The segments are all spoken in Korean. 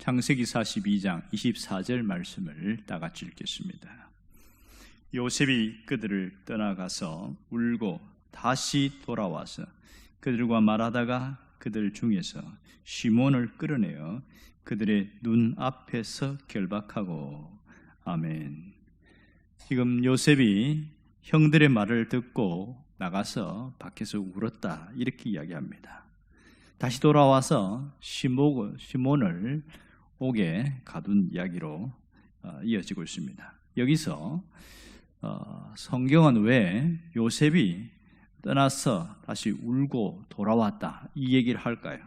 창세기 42장 24절 말씀을 다 같이 읽겠습니다. 요셉이 그들을 떠나가서 울고 다시 돌아와서 그들과 말하다가 그들 중에서 시몬을 끌어내어 그들의 눈 앞에서 결박하고 아멘. 지금 요셉이 형들의 말을 듣고 나가서 밖에서 울었다 이렇게 이야기합니다. 다시 돌아와서 시몬을 옥에 가둔 이야기로 어, 이어지고 있습니다. 여기서 어, 성경은 왜 요셉이 떠나서 다시 울고 돌아왔다 이 얘기를 할까요?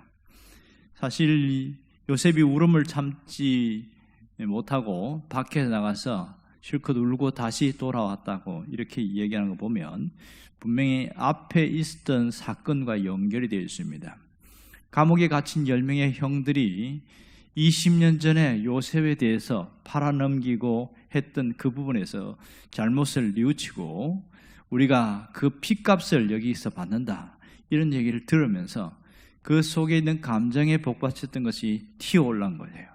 사실 요셉이 울음을 참지 못하고 밖에 나가서 실컷 울고 다시 돌아왔다고 이렇게 얘기하는 거 보면 분명히 앞에 있었던 사건과 연결이 되어 있습니다. 감옥에 갇힌 10명의 형들이 20년 전에 요셉에 대해서 팔아넘기고 했던 그 부분에서 잘못을 뉘우치고 우리가 그 핏값을 여기서 받는다. 이런 얘기를 들으면서 그 속에 있는 감정에 복받쳤던 것이 튀어 올란 거예요.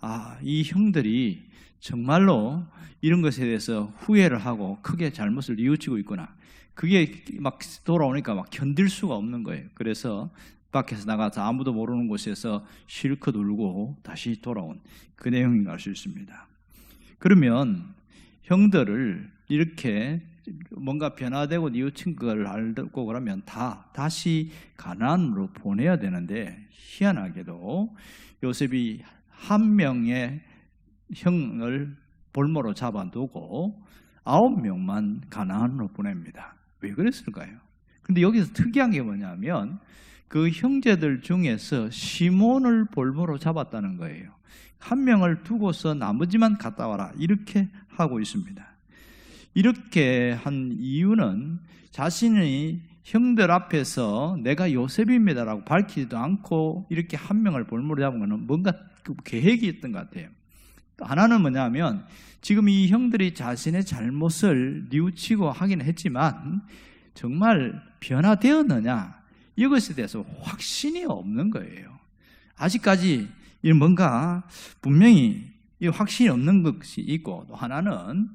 아, 이 형들이 정말로 이런 것에 대해서 후회를 하고 크게 잘못을 뉘우치고 있구나. 그게 막 돌아오니까 막 견딜 수가 없는 거예요. 그래서 밖에서 나가서 아무도 모르는 곳에서 실컷 울고 다시 돌아온 그 내용인 알수 있습니다. 그러면 형들을 이렇게 뭔가 변화되고 뉘우친 걸 알고 그러면 다 다시 가난으로 보내야 되는데 희한하게도 요셉이 한 명의 형을 볼모로 잡아두고 아홉 명만 가난으로 보냅니다. 왜 그랬을까요? 근데 여기서 특이한 게 뭐냐면 그 형제들 중에서 시몬을 볼모로 잡았다는 거예요. 한 명을 두고서 나머지만 갔다 와라. 이렇게 하고 있습니다. 이렇게 한 이유는 자신이 형들 앞에서 내가 요셉입니다라고 밝히지도 않고 이렇게 한 명을 볼모로 잡은 것은 뭔가 그 계획이 있던 것 같아요. 하나는 뭐냐면 지금 이 형들이 자신의 잘못을 뉘우치고 하긴 했지만 정말 변화되었느냐 이것에 대해서 확신이 없는 거예요. 아직까지 뭔가 분명히 확신이 없는 것이 있고 또 하나는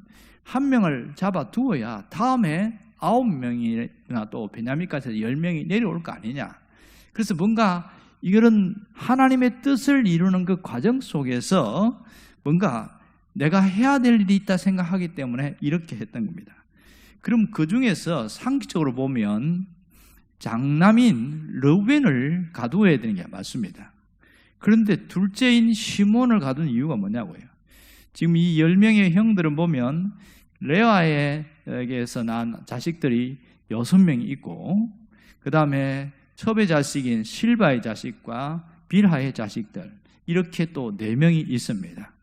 한 명을 잡아 두어야 다음에 아홉 명이나 또 베냐민까지 열 명이 내려올 거 아니냐. 그래서 뭔가 이런 하나님의 뜻을 이루는 그 과정 속에서 뭔가 내가 해야 될 일이 있다 생각하기 때문에 이렇게 했던 겁니다. 그럼 그 중에서 상기적으로 보면 장남인 르벤을 가두어야 되는 게 맞습니다. 그런데 둘째인 시몬을 가둔 이유가 뭐냐고요. 지금 이 열명의 형들을 보면 레아에게서 난 자식들이 여섯 명이 있고 그 다음에 첩의 자식인 실바의 자식과 빌하의 자식들 이렇게 또네 명이 있습니다.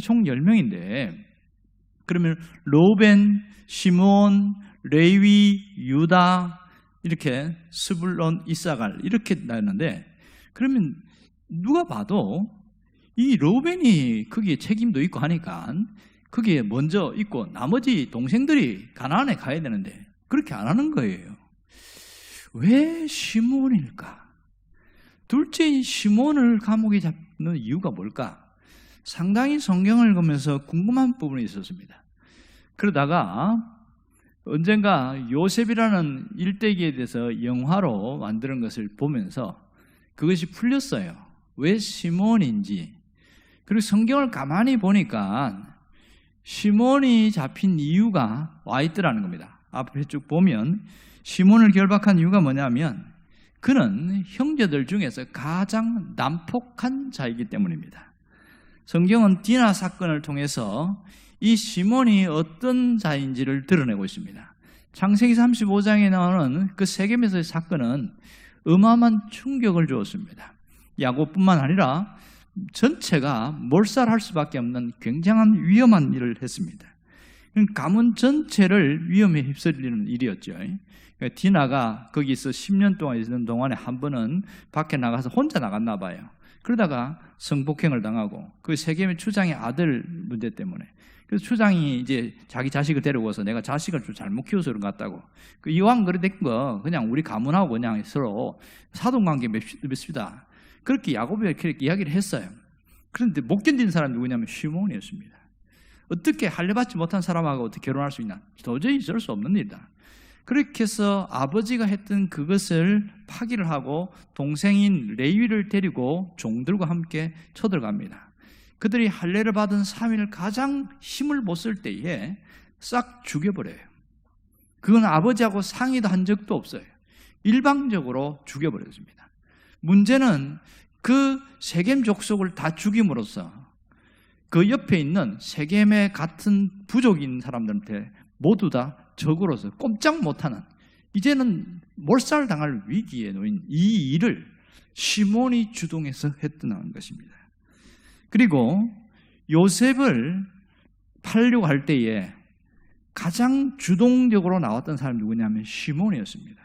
총 10명인데 그러면 로벤, 시몬, 레위, 유다 이렇게 스불론, 이사갈 이렇게 나왔는데 그러면 누가 봐도 이 로벤이 거기에 책임도 있고 하니까 거기에 먼저 있고 나머지 동생들이 가나안에 가야 되는데 그렇게 안 하는 거예요. 왜 시몬일까? 둘째인 시몬을 감옥에 잡는 이유가 뭘까? 상당히 성경을 읽으면서 궁금한 부분이 있었습니다. 그러다가 언젠가 요셉이라는 일대기에 대해서 영화로 만드는 것을 보면서 그것이 풀렸어요. 왜 시몬인지. 그리고 성경을 가만히 보니까 시몬이 잡힌 이유가 와 있더라는 겁니다. 앞에 쭉 보면 시몬을 결박한 이유가 뭐냐면 그는 형제들 중에서 가장 난폭한 자이기 때문입니다. 성경은 디나 사건을 통해서 이 시몬이 어떤 자인지를 드러내고 있습니다. 창세기 35장에 나오는 그 세겜에서의 사건은 어마어마한 충격을 주었습니다. 야곱뿐만 아니라 전체가 몰살할 수밖에 없는 굉장한 위험한 일을 했습니다. 가문 전체를 위험에 휩쓸리는 일이었죠. 그러니까 디나가 거기서 10년 동안 있는 동안에 한 번은 밖에 나가서 혼자 나갔나 봐요. 그러다가 성폭행을 당하고 그 세겜의 추장의 아들 문제 때문에 그래서 추장이 이제 자기 자식을 데려와서 내가 자식을 좀 잘못 키워서 그런 것 같다고. 그 이왕 된거 그냥 우리 가문하고 그냥 서로 사돈관계 맺습니다. 그렇게 야곱이 이렇게 이야기를 했어요. 그런데 못 견딘 사람이 누구냐면 시몬이었습니다. 어떻게 할례받지 못한 사람하고 어떻게 결혼할 수 있나? 도저히 있을 수 없는 일이다. 그렇게 해서 아버지가 했던 그것을 파기를 하고 동생인 레위를 데리고 종들과 함께 쳐들어갑니다. 그들이 할례를 받은 3일 가장 힘을 못 쓸 때에 싹 죽여버려요. 그건 아버지하고 상의도 한 적도 없어요. 일방적으로 죽여버렸습니다. 문제는 그 세겜 족속을 다 죽임으로써 그 옆에 있는 세겜의 같은 부족인 사람들한테 모두 다 적으로서 꼼짝 못하는 이제는 몰살당할 위기에 놓인 이 일을 시몬이 주동해서 했던 것입니다. 그리고 요셉을 팔려고 할 때에 가장 주동적으로 나왔던 사람이 누구냐면 시몬이었습니다.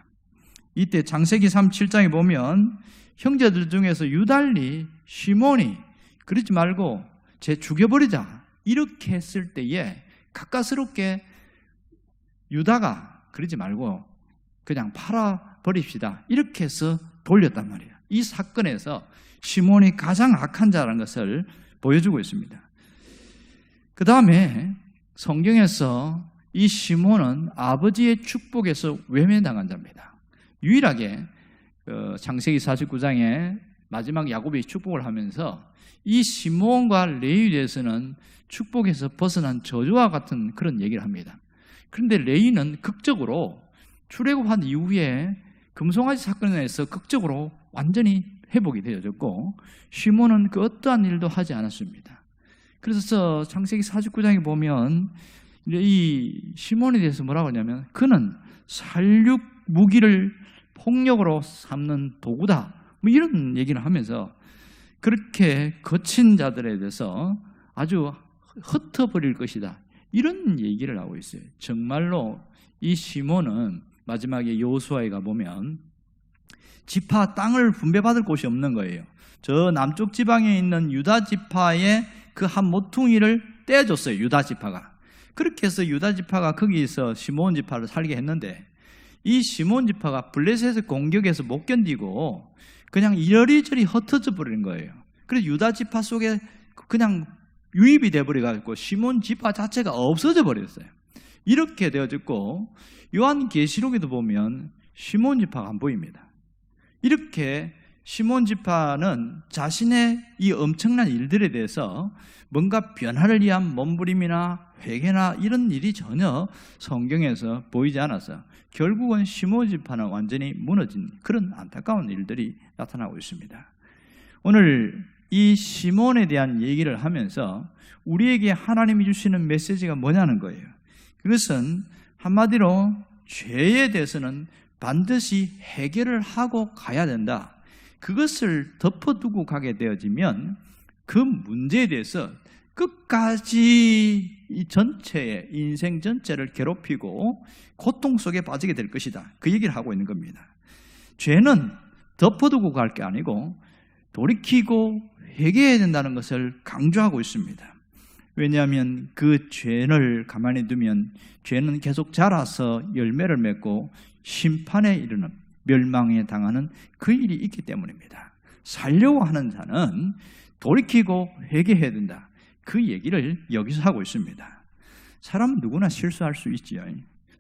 이때 장세기 37장에 보면 형제들 중에서 유달리 시몬이 그러지 말고 제 죽여버리자 이렇게 했을 때에 가까스럽게 유다가 그러지 말고 그냥 팔아 버립시다 이렇게 해서 돌렸단 말이에요. 이 사건에서 시몬이 가장 악한 자라는 것을 보여주고 있습니다. 그 다음에 성경에서 이 시몬은 아버지의 축복에서 외면당한 자입니다. 유일하게 어, 장세기 49장에 마지막 야곱이 축복을 하면서 이 시몬과 레위에 대해서는 축복에서 벗어난 저주와 같은 그런 얘기를 합니다. 그런데 레위는 극적으로 출애굽한 이후에 금송아지 사건에서 극적으로 완전히 회복이 되어졌고 시몬은 그 어떠한 일도 하지 않았습니다. 그래서 창세기 49장에 보면 이 시몬에 대해서 뭐라고 하냐면 그는 살육 무기를 폭력으로 삼는 도구다. 뭐 이런 얘기를 하면서 그렇게 거친 자들에 대해서 아주 흩어버릴 것이다. 이런 얘기를 하고 있어요. 정말로 이 시몬은 마지막에 여호수아에 가 보면 지파 땅을 분배받을 곳이 없는 거예요. 저 남쪽 지방에 있는 유다 지파의 그 한 모퉁이를 떼어줬어요. 유다 지파가. 그렇게 해서 유다 지파가 거기서 시몬 지파를 살게 했는데 이 시몬 지파가 블레셋의 공격에서 못 견디고 그냥 이리저리 흩어져 버리는 거예요. 그래서 유다 지파 속에 그냥 유입이 돼버려 가지고 시몬 지파 자체가 없어져 버렸어요. 이렇게 되어졌고 요한 계시록에도 보면 시몬 지파가 안 보입니다. 이렇게 시몬 지파는 자신의 이 엄청난 일들에 대해서 뭔가 변화를 위한 몸부림이나 회개나 이런 일이 전혀 성경에서 보이지 않아서 결국은 시몬 지파는 완전히 무너진 그런 안타까운 일들이 나타나고 있습니다. 오늘 이 시몬에 대한 얘기를 하면서 우리에게 하나님이 주시는 메시지가 뭐냐는 거예요. 그것은 한마디로 죄에 대해서는 반드시 해결을 하고 가야 된다. 그것을 덮어두고 가게 되어지면 그 문제에 대해서 끝까지 이 전체의 인생 전체를 괴롭히고 고통 속에 빠지게 될 것이다. 그 얘기를 하고 있는 겁니다. 죄는 덮어두고 갈 게 아니고 돌이키고 회개해야 된다는 것을 강조하고 있습니다. 왜냐하면 그 죄를 가만히 두면 죄는 계속 자라서 열매를 맺고 심판에 이르는 멸망에 당하는 그 일이 있기 때문입니다. 살려고 하는 자는 돌이키고 회개해야 된다. 그 얘기를 여기서 하고 있습니다. 사람 누구나 실수할 수 있지요.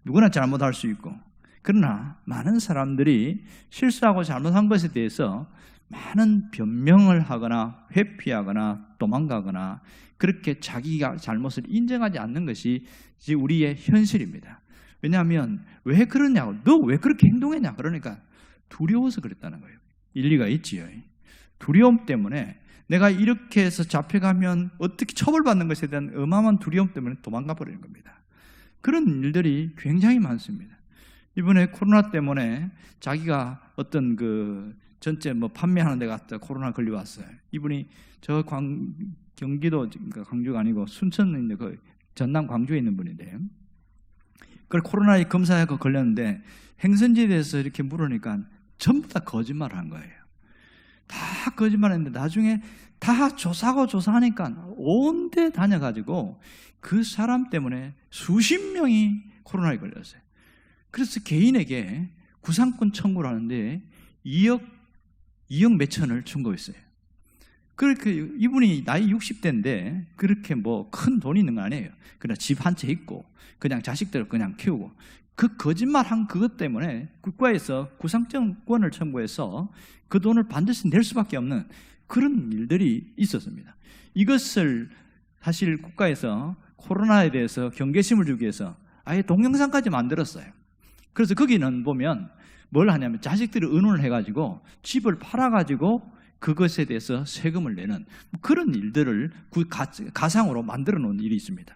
누구나 잘못할 수 있고. 그러나 많은 사람들이 실수하고 잘못한 것에 대해서 많은 변명을 하거나 회피하거나 도망가거나 그렇게 자기가 잘못을 인정하지 않는 것이 우리의 현실입니다. 왜냐하면 왜 그러냐고 너 왜 그렇게 행동했냐 그러니까 두려워서 그랬다는 거예요. 일리가 있지요. 두려움 때문에 내가 이렇게 해서 잡혀가면 어떻게 처벌받는 것에 대한 어마어마한 두려움 때문에 도망가 버리는 겁니다. 그런 일들이 굉장히 많습니다. 이번에 코로나 때문에 자기가 어떤 그 전체 뭐 판매하는 데 갔다 코로나 걸려왔어요. 이분이 저 광, 경기도 그러니까 광주가 아니고 순천인데 그 전남 광주에 있는 분인데 그걸 코로나에 검사하고 걸렸는데 행선지에 대해서 이렇게 물으니까 전부 다 거짓말을 한 거예요. 다 거짓말했는데 나중에 다 조사하고 조사하니까 온데 다녀가지고 그 사람 때문에 수십 명이 코로나에 걸렸어요. 그래서 개인에게 구상권 청구를 하는데 2억 2억 몇천을 청구했어요. 그렇게 이분이 나이 60대인데 그렇게 뭐 큰 돈이 있는 거 아니에요. 그냥 집 한 채 있고 그냥 자식들 그냥 키우고 그 거짓말 한 그것 때문에 국가에서 구상정권을 청구해서 그 돈을 반드시 낼 수밖에 없는 그런 일들이 있었습니다. 이것을 사실 국가에서 코로나에 대해서 경계심을 주기 위해서 아예 동영상까지 만들었어요. 그래서 거기는 보면 뭘 하냐면 자식들이 의논을 해가지고 집을 팔아가지고 그것에 대해서 세금을 내는 그런 일들을 가상으로 만들어 놓은 일이 있습니다.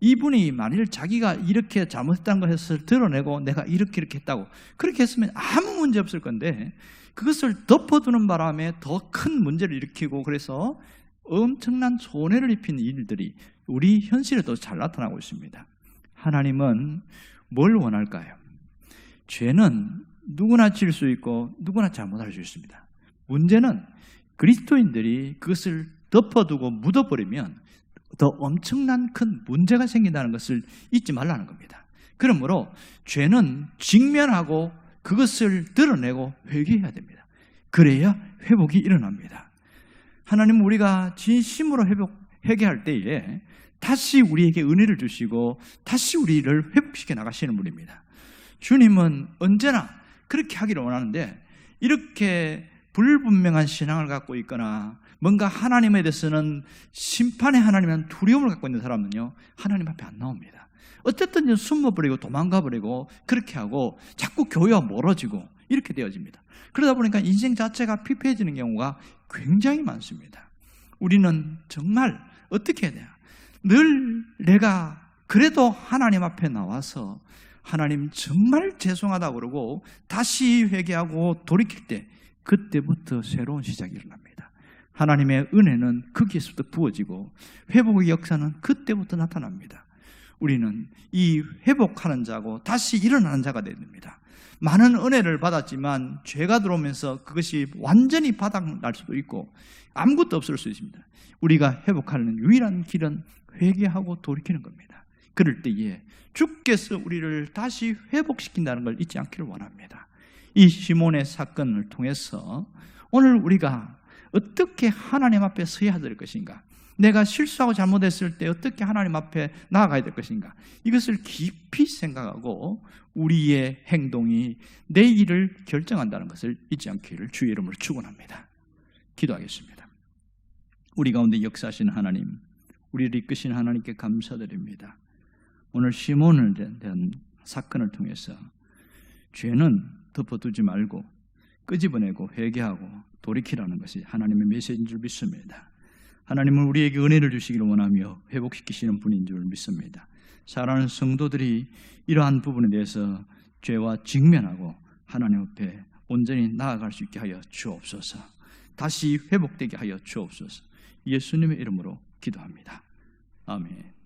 이분이 만일 자기가 이렇게 잘못했다는 것을 드러내고 내가 이렇게 이렇게 했다고 그렇게 했으면 아무 문제 없을 건데 그것을 덮어두는 바람에 더 큰 문제를 일으키고 그래서 엄청난 손해를 입히는 일들이 우리 현실에도 잘 나타나고 있습니다. 하나님은 뭘 원할까요? 죄는 누구나 질 수 있고 누구나 잘못할 수 있습니다. 문제는 그리스도인들이 그것을 덮어두고 묻어버리면 더 엄청난 큰 문제가 생긴다는 것을 잊지 말라는 겁니다. 그러므로 죄는 직면하고 그것을 드러내고 회개해야 됩니다. 그래야 회복이 일어납니다. 하나님 우리가 진심으로 회복, 회개할 때에 다시 우리에게 은혜를 주시고 다시 우리를 회복시켜 나가시는 분입니다. 주님은 언제나 그렇게 하기를 원하는데 이렇게 불분명한 신앙을 갖고 있거나 뭔가 하나님에 대해서는 심판의 하나님은 두려움을 갖고 있는 사람은요 하나님 앞에 안 나옵니다. 어쨌든 숨어버리고 도망가버리고 그렇게 하고 자꾸 교회와 멀어지고 이렇게 되어집니다. 그러다 보니까 인생 자체가 피폐해지는 경우가 굉장히 많습니다. 우리는 정말 어떻게 해야 돼요? 늘 내가 그래도 하나님 앞에 나와서 하나님 정말 죄송하다 그러고 다시 회개하고 돌이킬 때 그때부터 새로운 시작이 일어납니다. 하나님의 은혜는 거기에서부터 부어지고 회복의 역사는 그때부터 나타납니다. 우리는 이 회복하는 자고 다시 일어나는 자가 됩니다. 많은 은혜를 받았지만 죄가 들어오면서 그것이 완전히 바닥날 수도 있고 아무것도 없을 수 있습니다. 우리가 회복하는 유일한 길은 회개하고 돌이키는 겁니다. 그럴 때에 주께서 우리를 다시 회복시킨다는 걸 잊지 않기를 원합니다. 이 시몬의 사건을 통해서 오늘 우리가 어떻게 하나님 앞에 서야 될 것인가? 내가 실수하고 잘못했을 때 어떻게 하나님 앞에 나아가야 될 것인가? 이것을 깊이 생각하고 우리의 행동이 내 일을 결정한다는 것을 잊지 않기를 주의 이름으로 축원합니다. 기도하겠습니다. 우리 가운데 역사하시는 하나님, 우리를 이끄신 하나님께 감사드립니다. 오늘 시몬을 대한 사건을 통해서 죄는 덮어두지 말고 끄집어내고 회개하고 돌이키라는 것이 하나님의 메시지인 줄 믿습니다. 하나님은 우리에게 은혜를 주시기를 원하며 회복시키시는 분인 줄 믿습니다. 사랑하는 성도들이 이러한 부분에 대해서 죄와 직면하고 하나님 앞에 온전히 나아갈 수 있게 하여 주옵소서. 다시 회복되게 하여 주옵소서. 예수님의 이름으로 기도합니다. 아멘.